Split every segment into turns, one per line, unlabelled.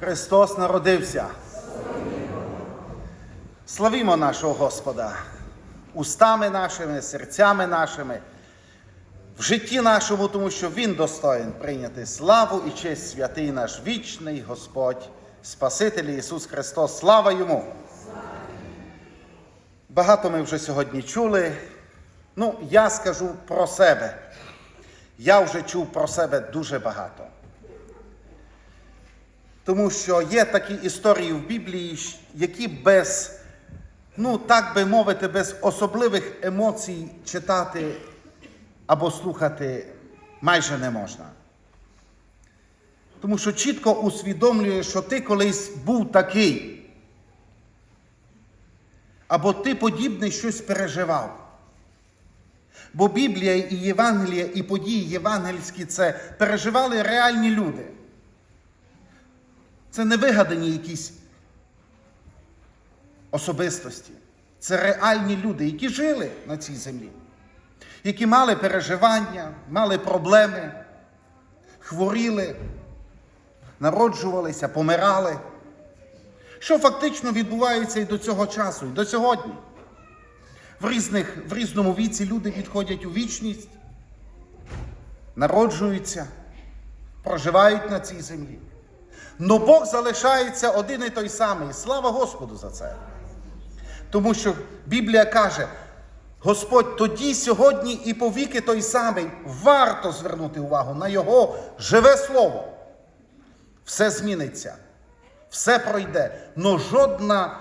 Христос народився. Славімо нашого Господа устами нашими, серцями нашими, в житті нашому, тому що Він достоїн прийняти славу і честь святий наш вічний Господь, Спаситель Ісус Христос. Слава Йому! Багато ми вже сьогодні чули. Ну, я скажу про себе. Я вже чув про себе дуже багато. Тому що є такі історії в Біблії, які без, ну так би мовити, без особливих емоцій читати або слухати майже не можна. Тому що чітко усвідомлює, що ти колись був такий, або ти подібне щось переживав. Бо Біблія і Євангелія, і події євангельські це переживали реальні люди. Це не вигадані якісь особистості. Це реальні люди, які жили на цій землі, які мали переживання, мали проблеми, хворіли, народжувалися, помирали. Що фактично відбувається і до цього часу, і до сьогодні. В, різних, в різному віці люди відходять у вічність, народжуються, проживають на цій землі. Но Бог залишається один і той самий. Слава Господу за це. Тому що Біблія каже, Господь тоді, сьогодні і повіки той самий. Варто звернути увагу на Його живе слово. Все зміниться, все пройде, но жодна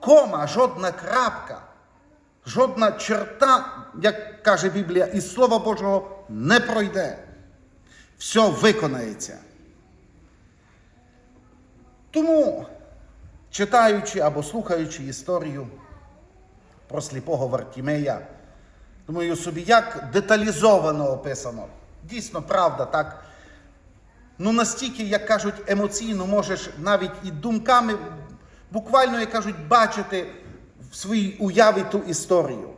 кома, жодна крапка, жодна черта, як каже Біблія, із Слова Божого не пройде. Все виконається. Тому, читаючи або слухаючи історію про сліпого Вартімея, думаю собі, як деталізовано описано. Дійсно, правда, так. Ну настільки, як кажуть, емоційно можеш навіть і думками, буквально, як кажуть, бачити в своїй уяві ту історію.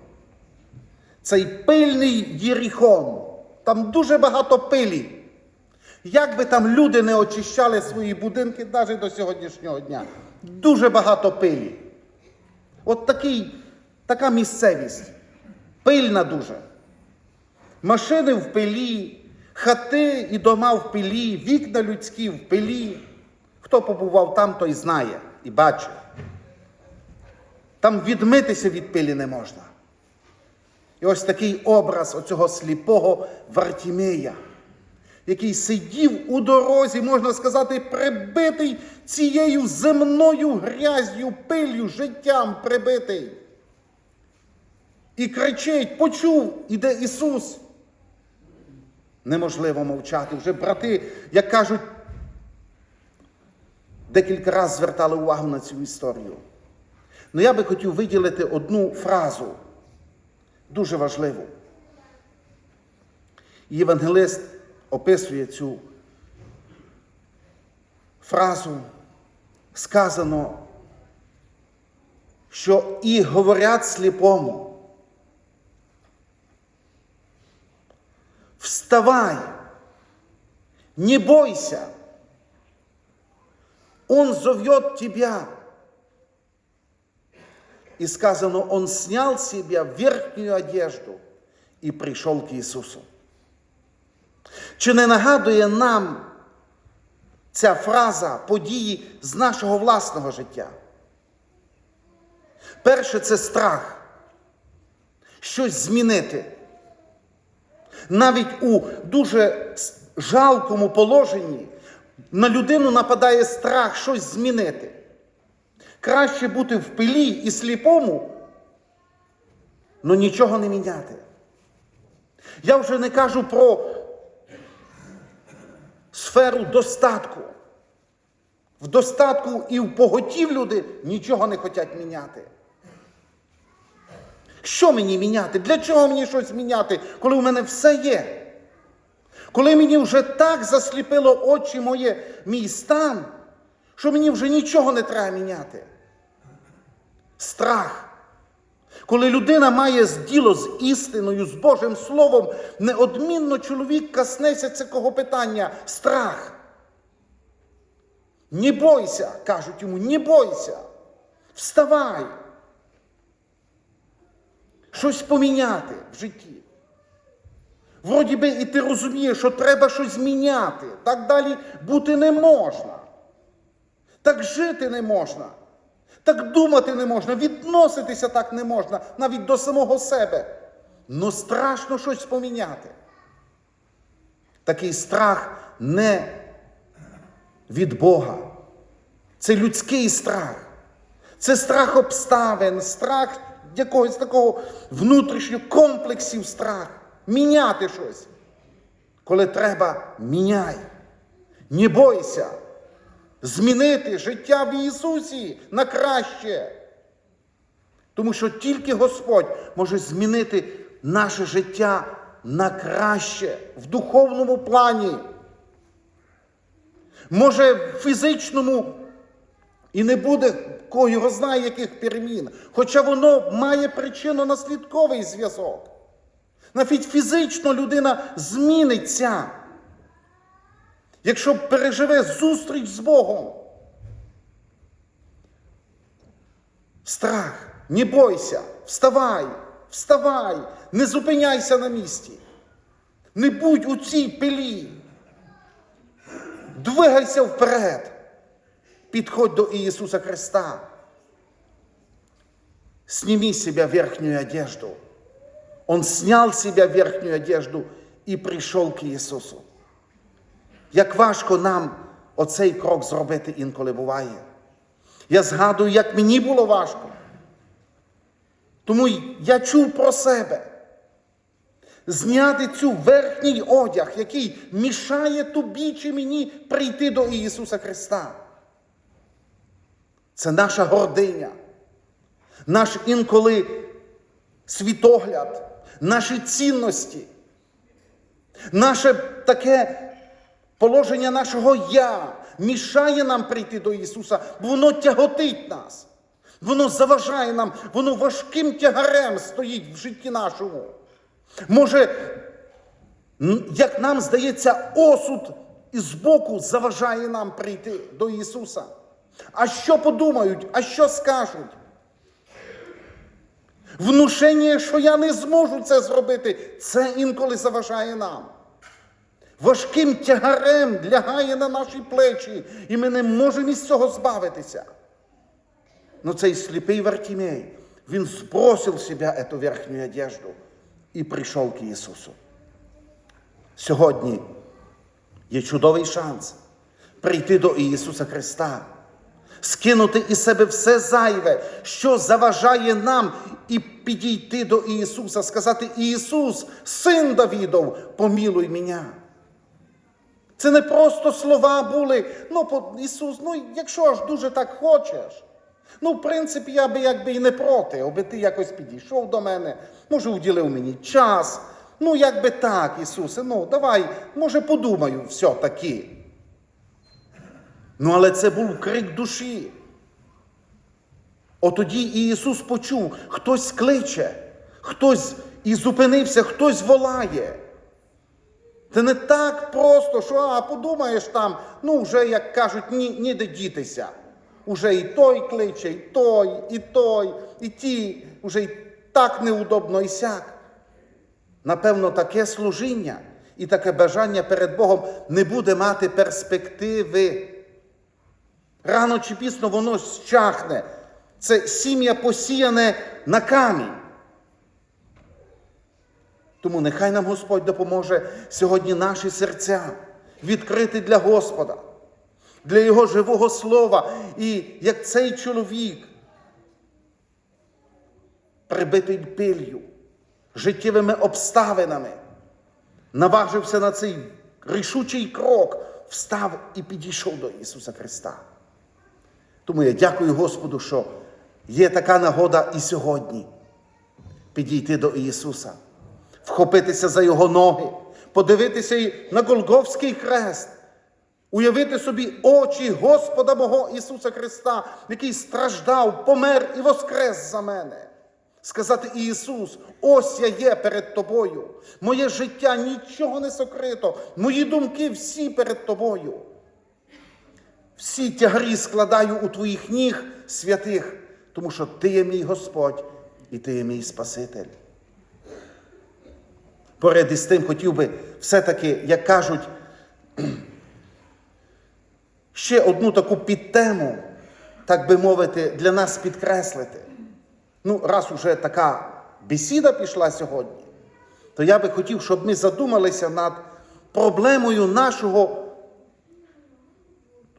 Цей пильний Єріхон, там дуже багато пилі. Як би там люди не очищали свої будинки навіть до сьогоднішнього дня, дуже багато пилі. От такий, така місцевість. Пильна дуже. Машини в пилі, хати і дома в пилі, вікна людські в пилі. Хто побував там, той знає і бачить. Там відмитися від пилі не можна. І ось такий образ оцього сліпого Вартімея який сидів у дорозі, можна сказати, прибитий цією земною грязю, пилью, життям прибитий. І кричить, почув, іде Ісус. Неможливо мовчати. Вже брати, як кажуть, декілька разів звертали увагу на цю історію. Ну я би хотів виділити одну фразу, дуже важливу. Євангелист описує цю фразу, сказано, що і говорять сліпому. Вставай, не бойся, Он зовет тебя. И сказано, он снял с себя верхнюю одежду и пришел к Иисусу. Чи не нагадує нам ця фраза події з нашого власного життя? Перше це страх. Щось змінити. Навіть у дуже жалкому положенні на людину нападає страх щось змінити. Краще бути в пилі і сліпому, але нічого не міняти. Я вже не кажу про сферу достатку. В достатку і в поготів люди нічого не хочуть міняти. Що мені міняти? Для чого мені щось міняти, коли у мене все є? Коли мені вже так засліпило очі моє, мій стан, що мені вже нічого не треба міняти. Страх. Коли людина має діло з істиною, з Божим Словом, неодмінно чоловік коснеться цього питання страх. Не бойся, кажуть йому, не бойся. Вставай. Щось поміняти в житті. Вроді би, і ти розумієш, що треба щось міняти. Так далі бути не можна. Так жити не можна. Так думати не можна, відноситися так не можна, навіть до самого себе. Ну страшно щось поміняти. Такий страх не від Бога. Це людський страх. Це страх обставин, страх якогось такого внутрішнього комплексів страх. Міняти щось. Коли треба, міняй. Не бойся. Змінити життя в Ісусі на краще. Тому що тільки Господь може змінити наше життя на краще в духовному плані. Може, в фізичному і не буде кого його знає, яких перемін. Хоча воно має причинно-наслідковий зв'язок. Навіть фізично людина зміниться, якщо переживе зустріч з Богом. Страх, не бойся, вставай, вставай, не зупиняйся на місці. Не будь у цій пилі. Двигайся вперед. Підходь до Иисуса Христа. Сними с себя верхнюю одежду. Он снял с себя верхнюю одежду і прийшов к Ісусу. Як важко нам оцей крок зробити інколи буває. Я згадую, як мені було важко. Тому я чув про себе. Зняти цю верхній одяг, який мішає тобі чи мені прийти до Ісуса Христа. Це наша гординя, наш інколи світогляд, наші цінності, наше таке положення нашого я мішає нам прийти до Ісуса, бо воно тяготить нас, воно заважає нам, воно важким тягарем стоїть в житті нашому. Може, як нам здається, осуд із боку заважає нам прийти до Ісуса. А що подумають, а що скажуть? Внушення, що я не зможу це зробити, це інколи заважає нам. Важким тягарем лягає на наші плечі, і ми не можемо із цього збавитися. Но цей сліпий Вартімей, він збросив себе цю верхню одежду і прийшов к Ісусу. Сьогодні є чудовий шанс прийти до Ісуса Христа скинути із себе все зайве, що заважає нам, і підійти до Ісуса, сказати: Ісус, син Давідов, помілуй мене. Це не просто слова були, ну, Ісус, ну, якщо ж дуже так хочеш. Ну, в принципі, я би якби і не проти, аби ти якось підійшов до мене, може, уділив мені час. Ну, якби так, Ісусе, ну давай, може, подумаю все-таки. Ну, але це був крик душі. Отоді і Ісус почув, хтось кличе, хтось і зупинився, хтось волає. Це не так просто, що а, подумаєш там, ну вже, як кажуть, ні, ніде дітися. Уже і той кличе, і той, і той, і ті, уже і так неудобно і сяк. Напевно, таке служіння і таке бажання перед Богом не буде мати перспективи. Рано чи пізно воно щахне. Це сім'я посіяне на камінь. Тому нехай нам Господь допоможе сьогодні наші серця відкрити для Господа, для Його живого слова. І як цей чоловік, прибитий пилью, життєвими обставинами, наважився на цей рішучий крок, встав і підійшов до Ісуса Христа. Тому я дякую Господу, що є така нагода і сьогодні підійти до Ісуса, вхопитися за Його ноги, подивитися на Голговський хрест, уявити собі очі Господа мого Ісуса Христа, який страждав, помер і воскрес за мене. Сказати Ісус, ось я є перед тобою. Моє життя нічого не сокрито, мої думки всі перед тобою. всі тягарі складаю у твоїх ніг святих, тому що ти є мій Господь і ти є мій Спаситель. Поряд із тим хотів би все-таки, як кажуть, ще одну таку підтему, так би мовити, для нас підкреслити. Ну, раз уже така бесіда пішла сьогодні, то я би хотів, щоб ми задумалися над проблемою нашого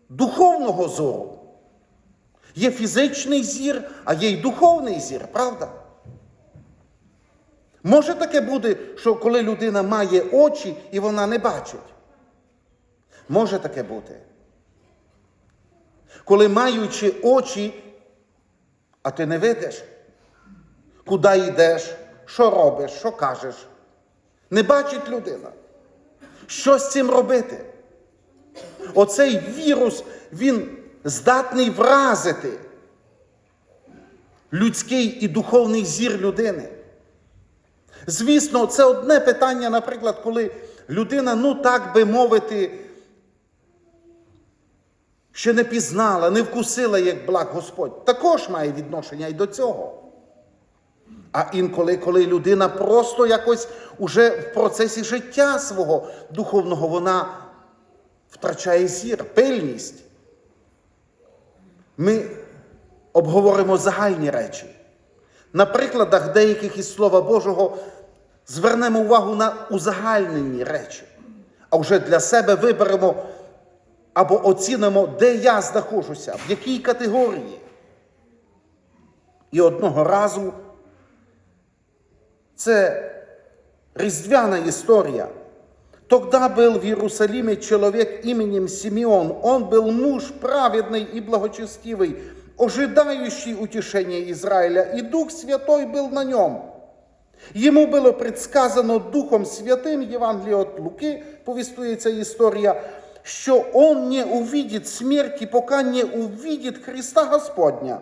духовного зору. Є фізичний зір, а є й духовний зір, правда? Може таке бути, що коли людина має очі і вона не бачить? Може таке бути. Коли маючи очі, а ти не видиш, куди йдеш, що робиш, що кажеш. Не бачить людина. Що з цим робити? Оцей вірус, він здатний вразити людський і духовний зір людини. Звісно, це одне питання, наприклад, коли людина, ну так би мовити, ще не пізнала, не вкусила, як благ Господь, також має відношення і до цього. А інколи, коли людина просто якось уже в процесі життя свого духовного вона втрачає зір, пильність. Ми обговоримо загальні речі. На прикладах деяких із Слова Божого звернемо увагу на узагальнені речі, а вже для себе виберемо або оцінимо, де я знаходжуся, в якій категорії. І одного разу це різдвяна історія. Тогда был в Иерусалиме человек именем Симеон. Он был муж праведный и благочестивый, ожидающий утешения Израиля, и Дух Святой был на нем. Ему было предсказано Духом Святым, Євангеліє от Луки, повістується історія, що он не увидит смерти, пока не увидит Христа Господня.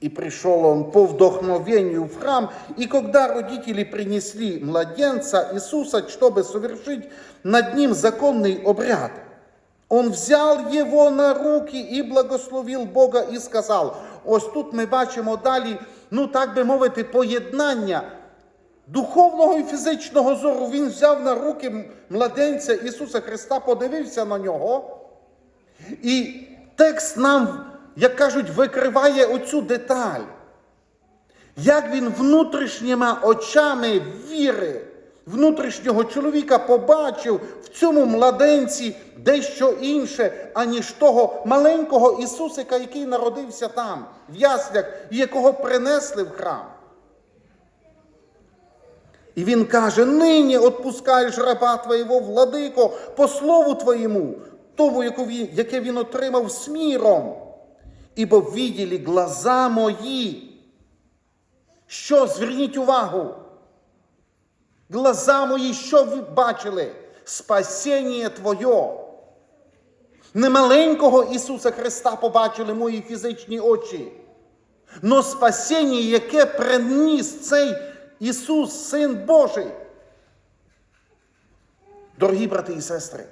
И пришел он по вдохновению в храм, и когда родители принесли младенца Иисуса, чтобы совершить над ним законный обряд, он взял его на руки і благословив Бога і сказав: ось тут ми бачимо далі, ну так би мовити, поєднання духовного і фізичного зору. Він взяв на руки младенця Ісуса Христа, подивився на нього. І текст нам, як кажуть, викриває оцю деталь. Як він внутрішніми очами віри внутрішнього чоловіка побачив в цьому младенці дещо інше, аніж того маленького Ісусика, який народився там, в яслях, і якого принесли в храм. І він каже: нині отпускаєш раба твоєго владико по слову твоєму, тому, яке він отримав з міром. Ібо виділи глаза мої. Що зверніть увагу? Глаза мої, що ви бачили? Спасіння Твоє. Не маленького Ісуса Христа побачили мої фізичні очі, но спасіння, яке приніс цей Ісус, Син Божий. Дорогі брати і сестри,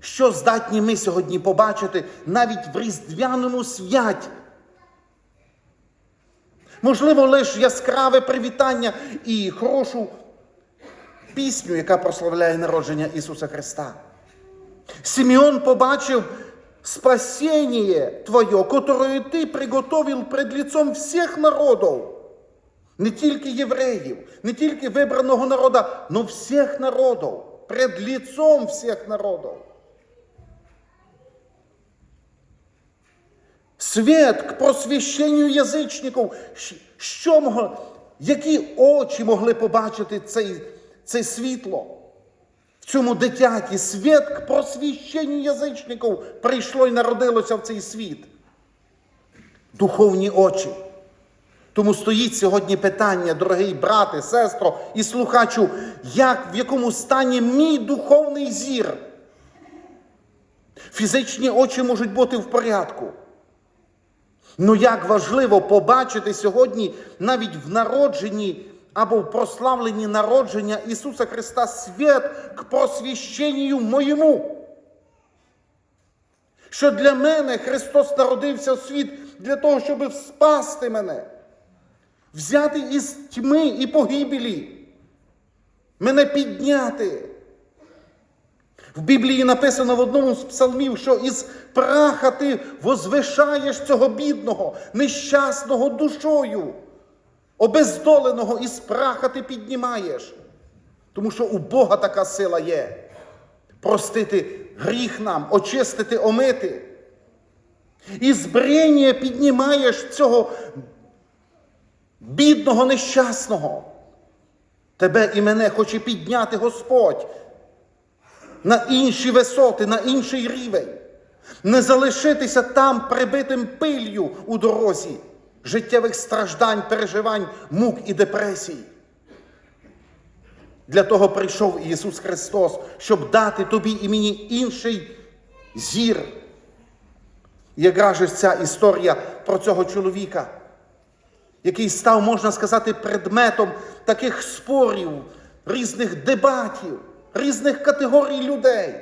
що здатні ми сьогодні побачити навіть в різдвяному святі? Можливо, лише яскраве привітання і хорошу пісню, яка прославляє народження Ісуса Христа. Симеон побачив спасіння Твоє, которое Ти приготовив пред лицом всіх народів. Не тільки євреїв, не тільки вибраного народа, но всіх народів, пред лицом всіх народів. Світ к просвіщенню язичників. Що могло, які очі могли побачити цей, це світло? В цьому дитяті світ к просвіщенню язичників прийшло і народилося в цей світ. Духовні очі. Тому стоїть сьогодні питання, дорогий брате, сестро і слухачу, як в якому стані мій духовний зір? Фізичні очі можуть бути в порядку. Ну як важливо побачити сьогодні навіть в народженні або в прославленні народження Ісуса Христа світ к просвіщенню моєму. Що для мене Христос народився в світ для того, щоб спасти мене, взяти із тьми і погибелі, мене підняти. В Біблії написано в одному з псалмів, що із праха ти возвишаєш цього бідного, нещасного душою, обездоленого із праха ти піднімаєш. Тому що у Бога така сила є. Простити гріх нам, очистити, омити. І збрення піднімаєш цього бідного, нещасного. Тебе і мене хоче підняти Господь на інші висоти, на інший рівень. Не залишитися там прибитим пилью у дорозі життєвих страждань, переживань, мук і депресій. Для того прийшов Ісус Христос, щоб дати тобі і мені інший зір. Яка ж ця історія про цього чоловіка, який став, можна сказати, предметом таких спорів, різних дебатів, різних категорій людей.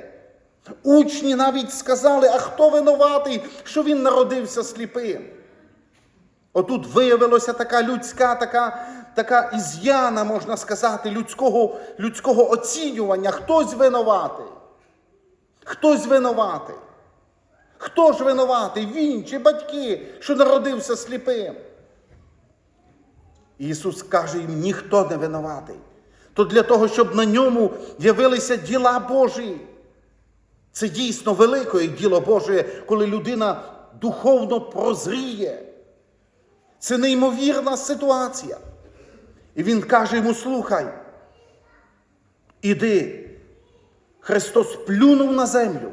Учні навіть сказали, а хто винуватий, що він народився сліпим. Отут виявилася така людська, така, така із'яна, можна сказати, людського, людського оцінювання. Хтось винуватий. Хтось винуватий. Хто ж винуватий? Він чи батьки, що народився сліпим? Ісус каже їм, ніхто не винуватий. То для того, щоб на ньому явилися діла Божі. Це дійсно велике діло Боже, коли людина духовно прозріє. Це неймовірна ситуація. І він каже йому: слухай, іди. Христос плюнув на землю,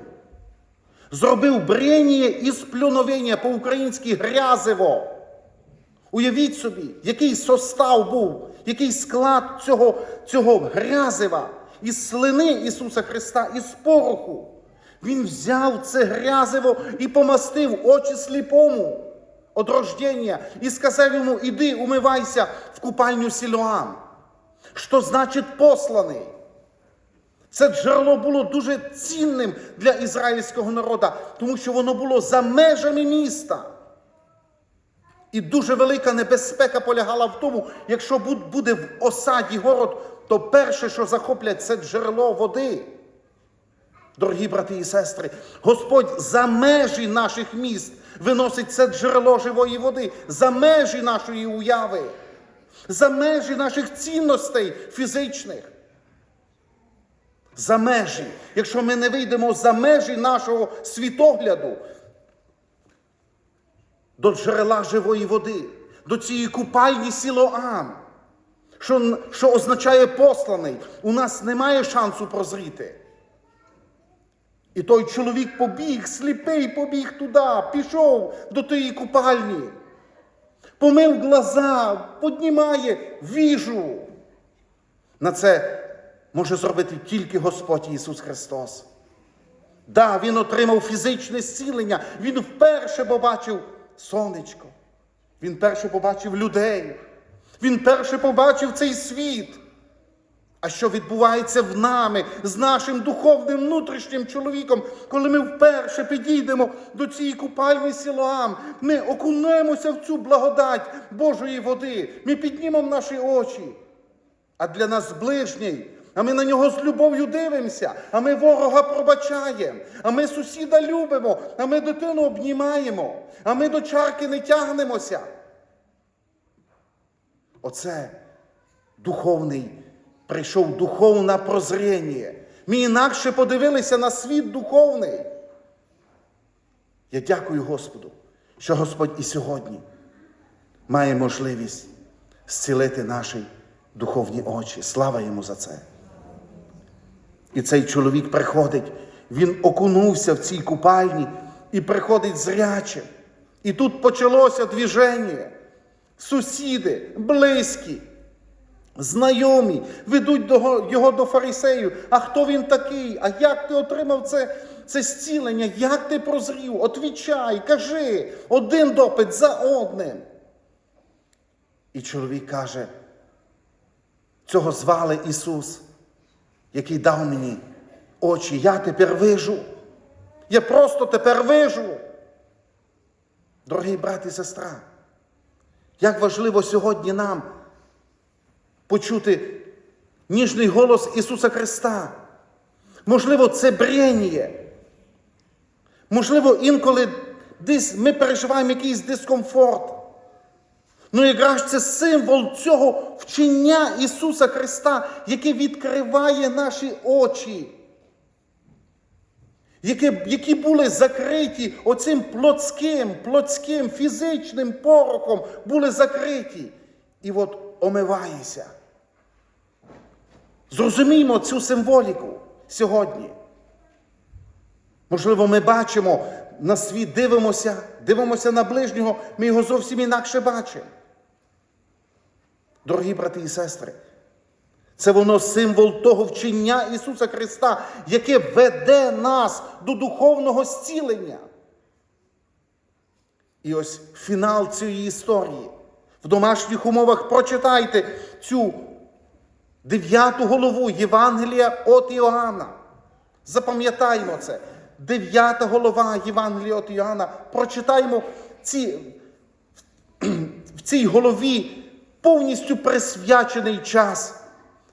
зробив брення і сплюновення по-українськи грязиво. Уявіть собі, який состав був, який склад цього, цього грязива із слини Ісуса Христа, із пороху. Він взяв це грязиво і помастив очі сліпому од рождення і сказав йому: іди, умивайся в купальню Сілоам. Що значить посланий? Це джерело було дуже цінним для ізраїльського народу, тому що воно було за межами міста. І дуже велика небезпека полягала в тому, якщо буде в осаді город, то перше, що захоплять, це джерело води. Дорогі брати і сестри, Господь за межі наших міст виносить це джерело живої води, за межі нашої уяви, за межі наших цінностей фізичних. За межі. Якщо ми не вийдемо за межі нашого світогляду до джерела живої води, до цієї купальні Сілоам, що, що означає посланий, у нас немає шансу прозріти. І той чоловік побіг, сліпий побіг туди, пішов до тієї купальні, помив глаза, піднімає віжу. На це може зробити тільки Господь Ісус Христос. Да, Він отримав фізичне зцілення, Він вперше побачив сонечко, Він перше побачив людей, Він перше побачив цей світ. А що відбувається в нами з нашим духовним внутрішнім чоловіком, коли ми вперше підійдемо до цієї купальні Сілоам, ми окунемося в цю благодать Божої води, ми піднімемо наші очі. А для нас ближній, а ми на нього з любов'ю дивимося, а ми ворога пробачаємо, а ми сусіда любимо, а ми дитину обнімаємо, а ми до чарки не тягнемося. Оце духовний прийшов духовне прозріння. Ми інакше подивилися на світ духовний. Я дякую Господу, що Господь і сьогодні має можливість зцілити наші духовні очі. Слава йому за це. І цей чоловік приходить, він окунувся в цій купальні і приходить зрячим. І тут почалося двіження. Сусіди, близькі, знайомі ведуть його до фарисеїв. А хто він такий? А як ти отримав це, це зцілення? Як ти прозрів? Отвічай, кажи, один допит за одним. І чоловік каже, цього звали Ісус, який дав мені очі. Я тепер вижу. Я просто тепер вижу. Дорогий брат і сестра, як важливо сьогодні нам почути ніжний голос Ісуса Христа. Можливо, це брєніє. Можливо, інколи десь ми переживаємо якийсь дискомфорт. Ну, якраз це символ цього вчення Ісуса Христа, яке відкриває наші очі, які, які були закриті оцим плотським, плотським, фізичним пороком, були закриті. І от омивається. Зрозуміємо цю символіку сьогодні. Можливо, ми бачимо на світ, дивимося, дивимося на ближнього, ми його зовсім інакше бачимо. Дорогі брати і сестри, це воно символ того вчення Ісуса Христа, яке веде нас до духовного зцілення. І ось фінал цієї історії. В домашніх умовах прочитайте цю дев'яту голову Євангелія от Іоанна. Запам'ятаємо це. Дев'ята голова Євангелія от Іоанна. Прочитаємо ці, в цій голові повністю присвячений час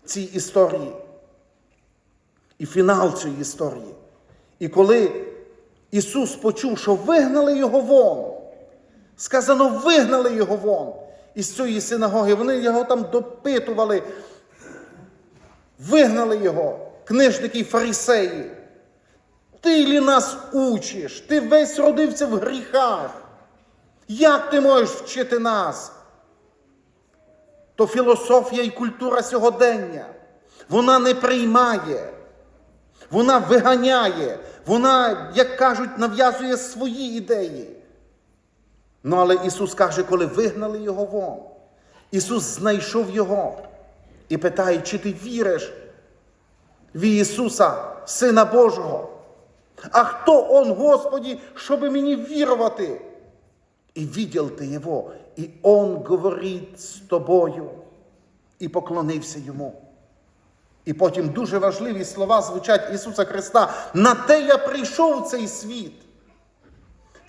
цій історії. І фінал цієї історії. І коли Ісус почув, що вигнали його вон, сказано, вигнали його вон із цієї синагоги, вони його там допитували, вигнали його, книжники і фарисеї. Ти лі нас учиш, ти весь родився в гріхах. Як ти можеш вчити нас? То філософія і культура сьогодення. Вона не приймає, вона виганяє, вона, як кажуть, нав'язує свої ідеї. Ну, але Ісус каже, коли вигнали його вон, Ісус знайшов його і питає, чи ти віриш в Ісуса, Сина Божого? А хто Он, Господи, щоб мені вірувати? И видел ты его, и он говорить з тобою, і поклонився йому. І потім дуже важливі слова звучать Ісуса Христа. На те я прийшов в цей світ,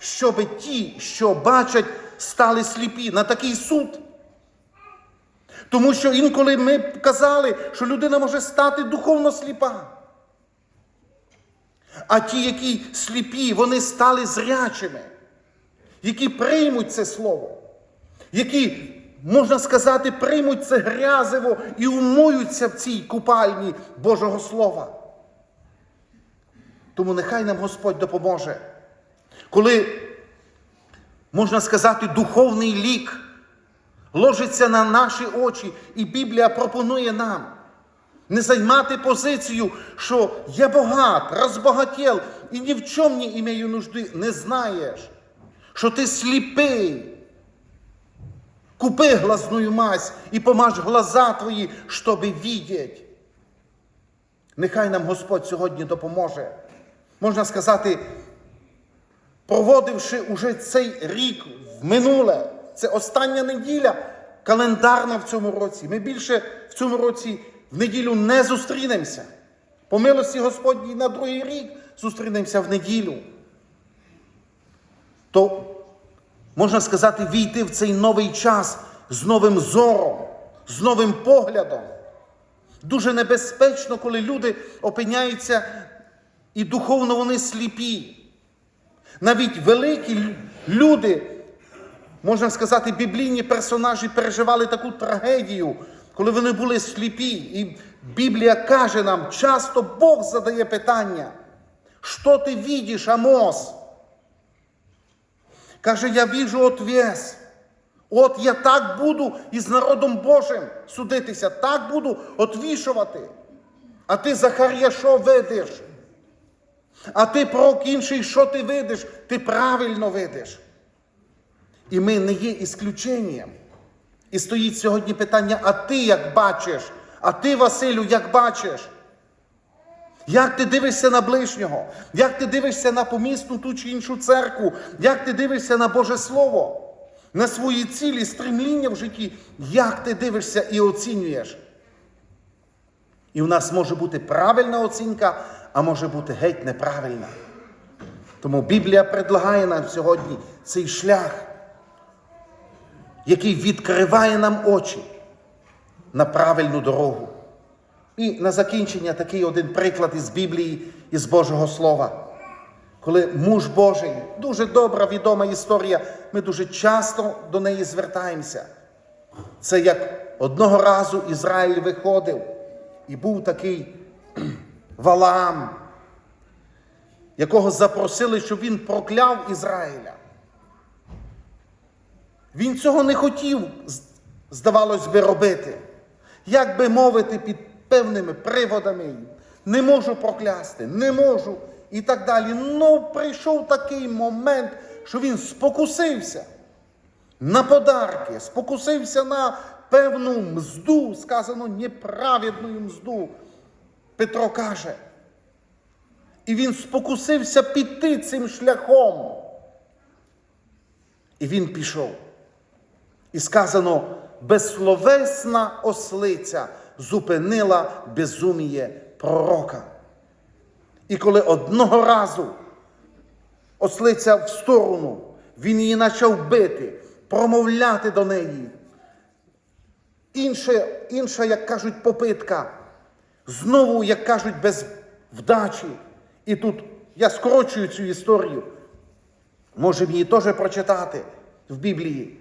щоб ті, що бачать, стали сліпі на такий суд. Тому що інколи ми казали, що людина може стати духовно сліпа. А ті, які сліпі, вони стали зрячими які приймуть це слово, які, можна сказати, приймуть це грязиво і умоються в цій купальні Божого Слова. Тому нехай нам Господь допоможе, коли, можна сказати, духовний лік ложиться на наші очі, і Біблія пропонує нам. Не займати позицію, що я багат, розбагатєл і ні в чому не імею нужди, не знаєш що ти сліпий. Купи глазную мазь і помаж глаза твої, щоби видеть. Нехай нам Господь сьогодні допоможе. Можна сказати, проводивши уже цей рік в минуле, це остання неділя календарна в цьому році. Ми більше в цьому році в неділю не зустрінемося. По милості Господній на другий рік зустрінемося в неділю то можна сказати, війти в цей новий час з новим зором, з новим поглядом. Дуже небезпечно, коли люди опиняються і духовно вони сліпі. Навіть великі люди, можна сказати, біблійні персонажі переживали таку трагедію, коли вони були сліпі. І Біблія каже нам, часто Бог задає питання, що ти видиш, Амос? Каже, я віжу отвес. От я так буду із народом Божим судитися, так буду отвішувати. А ти, Захарія, що видиш? А ти пророк інший, що ти видиш? Ти правильно видиш. І ми не є ісключенням. І стоїть сьогодні питання: а ти як бачиш? А ти, Василю, як бачиш? Як ти дивишся на ближнього? Як ти дивишся на помісну ту чи іншу церкву? Як ти дивишся на Боже Слово, на свої цілі, стремління в житті? Як ти дивишся і оцінюєш? І в нас може бути правильна оцінка, а може бути геть неправильна. Тому Біблія предлагає нам сьогодні цей шлях, який відкриває нам очі на правильну дорогу. І на закінчення такий один приклад із Біблії, із Божого Слова. Коли муж Божий, дуже добра, відома історія, ми дуже часто до неї звертаємося. Це як одного разу Ізраїль виходив, і був такий Валаам, якого запросили, щоб він прокляв Ізраїля. Він цього не хотів, здавалось би, робити. Як би мовити, під певними приводами. Не можу проклясти, не можу і так далі. Ну, прийшов такий момент, що він спокусився на подарки, спокусився на певну мзду, сказано неправедну мзду. Петро каже. І він спокусився піти цим шляхом. І він пішов. І сказано, безсловесна ослиця зупинила безуміє пророка. І коли одного разу ослиця в сторону, він її почав бити, промовляти до неї. Інше, інша, як кажуть, попитка. Знову, як кажуть, без вдачі. І тут я скорочую цю історію. Можемо її теж прочитати в Біблії.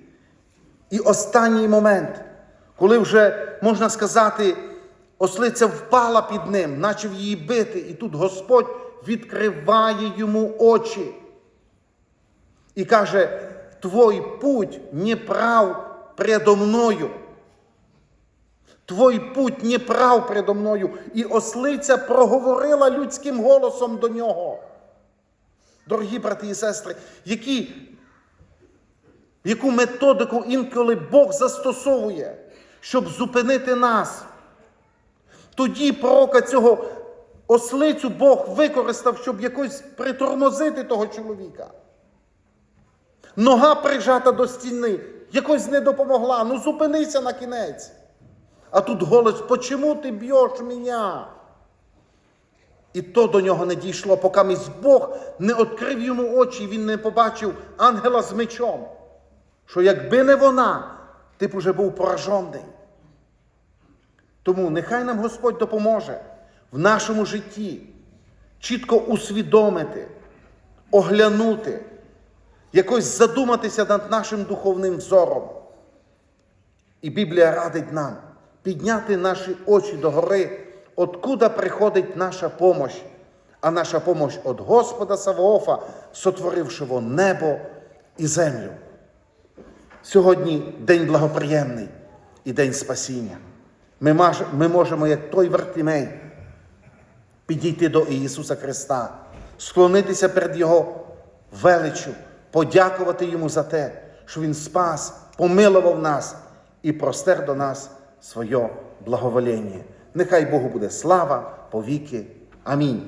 І останній момент, коли вже, можна сказати, ослиця впала під ним, почав її бити, і тут Господь відкриває йому очі і каже: Твой путь не прав предо мною. Твой путь не прав предо мною. І ослиця проговорила людським голосом до нього. Дорогі брати і сестри, які яку методику інколи Бог застосовує, щоб зупинити нас. Тоді пророка цього ослицю Бог використав, щоб якось притормозити того чоловіка. Нога прижата до стіни, якось не допомогла. Ну зупинися на кінець. А тут голос, почому ти б'єш мене? І то до нього не дійшло, поки місь Бог не відкрив йому очі, він не побачив ангела з мечом. Що якби не вона, ти б уже був поражений. Тому нехай нам Господь допоможе в нашому житті чітко усвідомити, оглянути, якось задуматися над нашим духовним взором. І Біблія радить нам підняти наші очі до гори, откуда приходить наша помощь. А наша помощь від Господа Савоофа, сотворившого небо і землю. Сьогодні день благоприємний і день спасіння. Ми, можемо, як той Вартимей, підійти до Ісуса Христа, склонитися перед Його величчю, подякувати Йому за те, що Він спас, помилував нас і простер до нас своє благовоління. Нехай Богу буде слава повіки. Амінь.